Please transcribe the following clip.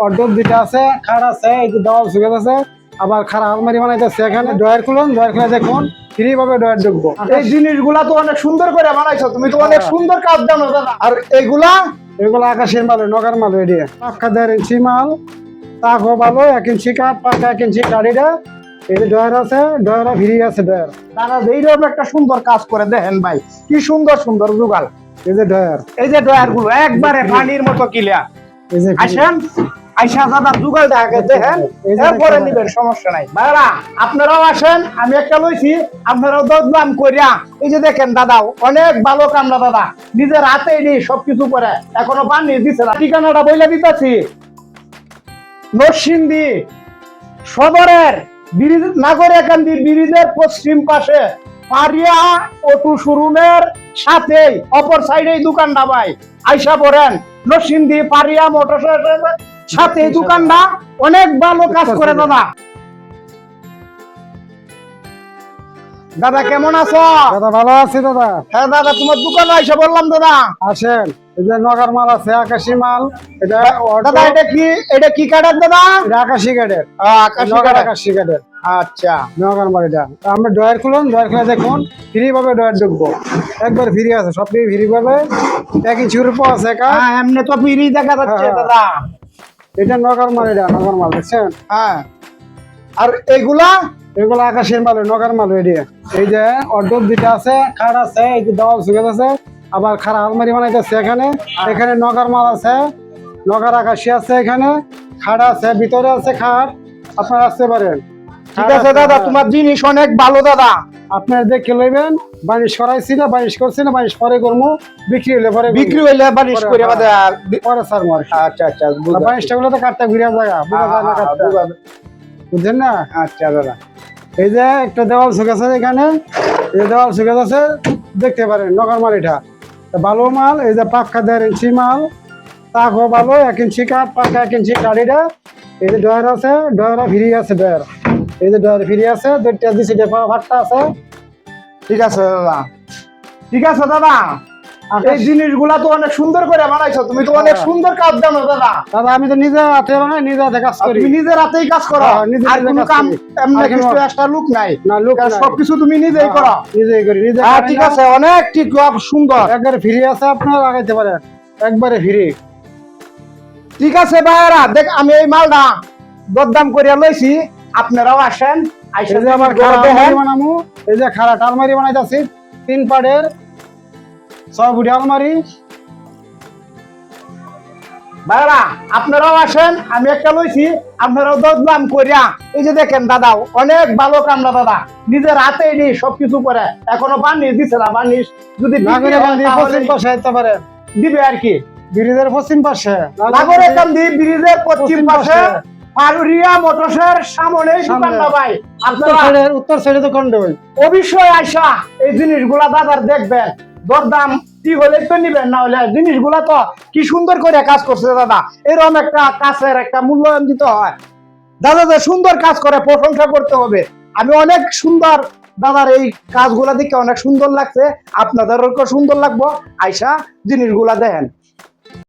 Order দুইটা আছে খাট আছে এই যে দেওয়াল সুগেজ আছে আবার খাড়া আলমারি বানাইতেছে এখানে ডয়ার খুলুন ডয়ার খুলে দেখুন ফ্রি ভাবে ডয়ার ঢুকবো এই জিনিসগুলা তো অনেক সুন্দর করে বানাইছো তুমি তো অনেক হ্যাঁ। সুন্দর কাজ জানো দাদা। আর এগুলা? এগুলো আকাশের মাল নগর মাল এটি পাক্কা দেড় ইঞ্চি মাল তাকও ভালো এক ইঞ্চি কাঠ পাক্কা এক ইঞ্চি গাড়িটা। এই যে ডয়ার আছে ডয়ার ফ্রি আছে ডয়ার দাদা এইরকম একটা সুন্দর কাজ করে দেখেন ভাই কি সুন্দর সুন্দর জুগাল এই যে ডয়ার এই যে ডয়ারগুলো একবারে পানির মতো ক্লিয়ার এই যে free। আসেন। আইসা দাদা জুগাল দেখে দেখেন। এরপরে নিবেন সমস্যা নাই। ভাইরা আপনারাও আসেন আমি একটা লইছি আপনারাও দরদাম করিয়া। এই যে দেখেন দাদাও অনেক ভালো কামরা দাদা। নিজের হাতে নি সবকিছু করে এখনও পানি দিছে না। ঠিকানাটা বইলা দিতেছি। নরসিংদী সদরের ব্রিজ নাগরিকান্দি ব্রিজের পশ্চিম পাশে পারিয়া অটো শোরুমের সাথেই অপর সাইডে দোকানটা ভাই। আইসা পড়েন নরসিংদী পারিয়া মোটর সাথে দোকানটা অনেক ভালো কাজ করে দাদা। দাদা কেমন আছো? দাদা ভালো আছে দাদা। হ্যাঁ দাদা তোমার দোকানে আইসা বললাম দাদা। আসেন এই যে নগর মাল আছে আকাশি মাল। এটা দাদা এটা কি এটা কি কাটার দাদা? এটা আকাশি কাঠের। আকাশি নগর আকাশি কাঠের। আচ্ছা। নগর মাল এটা। আমরা ডয়ার খুলুন ডয়ার খুলে দেখুন ফ্রি ভাবে ডয়ার ঢুকবো। একবার ফ্রি আছে সব ফ্রি পাবে ইঞ্চির উপর আছে হ্যাঁ এমনি তো দেখা যাচ্ছে হ্যাঁ। দাদা। এটা নগর মাল এটা নগর মাল দেখছেন? হ্যাঁ। আর এগুলা? এগুলো আকাশের মাল নগর মাল এটি এই যে অর্ধক দিতে আছে খাট আছে এই যে দেওয়াল সুগেজ আছে আবার খাড়া আলমারি বানাইতেছে এখানে। এখানে নগর মাল আছে নগর আকাশি আছে এখানে খাট আছে ভিতরে আছে খাট আপনারা আসতে পারেন। ঠিক আছে দাদা তোমার জিনিস অনেক ভালো দাদা। আপনার দেখে লইবেন বানিশ করাইছি না বানিশ করছি না বানিশ পরে করব বিক্রি হইলে পরে বিক্রি হইলে বানিশ করে পরে স্যার মার আচ্ছা আচ্ছা বুঝলাম। বানিশটা গুলো তো কাঠটা ঘুরে জায়গা বুঝা যায় না আচ্ছা দাদা। এই যে একটা দেওয়াল সুখ আছে এখানে এই দেওয়াল সুখ আছে দেখতে পারেন নগর মাল এটা ভালো মাল এই যে পাক্কা দেড় ইঞ্চি মাল তাকও ভালো এক ইঞ্চি কাঠ পাক্কা এক ইঞ্চি গাড়িটা। এই যে ডয়ার আছে ডয়ার ফ্রি আছে ডয়ার এই যে ডয়ার ফ্রি আছে দুইটা দিছি ভাতটা আছে। ঠিক আছে দাদা। ঠিক আছে দাদা। এই জিনিসগুলা তো অনেক সুন্দর করে বানাইছো। তুমি তো অনেক হ্যাঁ। সুন্দর কাজ জানো দাদা। দাদা আমি তো নিজে হাতে বানাই নিজে হাতে কাজ করি। তুমি নিজের হাতেই কাজ করো। হ্যাঁ, নিজে আর কোনো কাম করি। এমনি কিছু একটা লুক নাই। না লোক। সবকিছু তুমি নিজেই করো। হ্যাঁ, নিজেই করি নিজে হ্যাঁ ঠিক আছে অনেক ঠিক খুব সুন্দর। একবারে ফ্রি আছে আপনারা লাগাইতে পারেন একবারে ফ্রি। ঠিক আছে ভাইরা দেখ আমি এই মালটা দরদাম করিয়া লইছি। আপনারাও আসেন এই যে। আলমারি বানামু। এই যে খারাপ আলমারি বানাইতাছি তিন পাড়ের ছয় ফুটি আলমারি। ভাইরা আপনারাও আসেন আমি একটা লইছি আপনারাও দরদাম করিয়া। এই যে দেখেন দাদাও অনেক ভালো কামরা দাদা। নিজের হাতে নি সবকিছু করে এখনও বানিশ দিছে না বানিশ যদি পশ্চিম পাশে পারেন দিবে আর কি। ব্রিজের পশ্চিম পাশে। ব্রিজের পশ্চিম পাশে। পাশে। মোটরসের সামনে। দোকানটা ভাই আপনারা উত্তর সাইডে অবশ্যই আইসা এই জিনিসগুলা দেখবেন। দরদাম কি হলে তো নিবেন না হলে জিনিসগুলা তো কি সুন্দর করে কাজ করছে দাদা। এরকম একটা কাছের একটা মূল্যায়ন দিতে হয়। দাদা যে সুন্দর কাজ করে প্রশংসা করতে হবে। আমি অনেক সুন্দর দাদার এই কাজগুলা দেখে অনেক সুন্দর লাগছে। আপনাদেরও সুন্দর লাগবো। আইসা জিনিসগুলা দেখেন।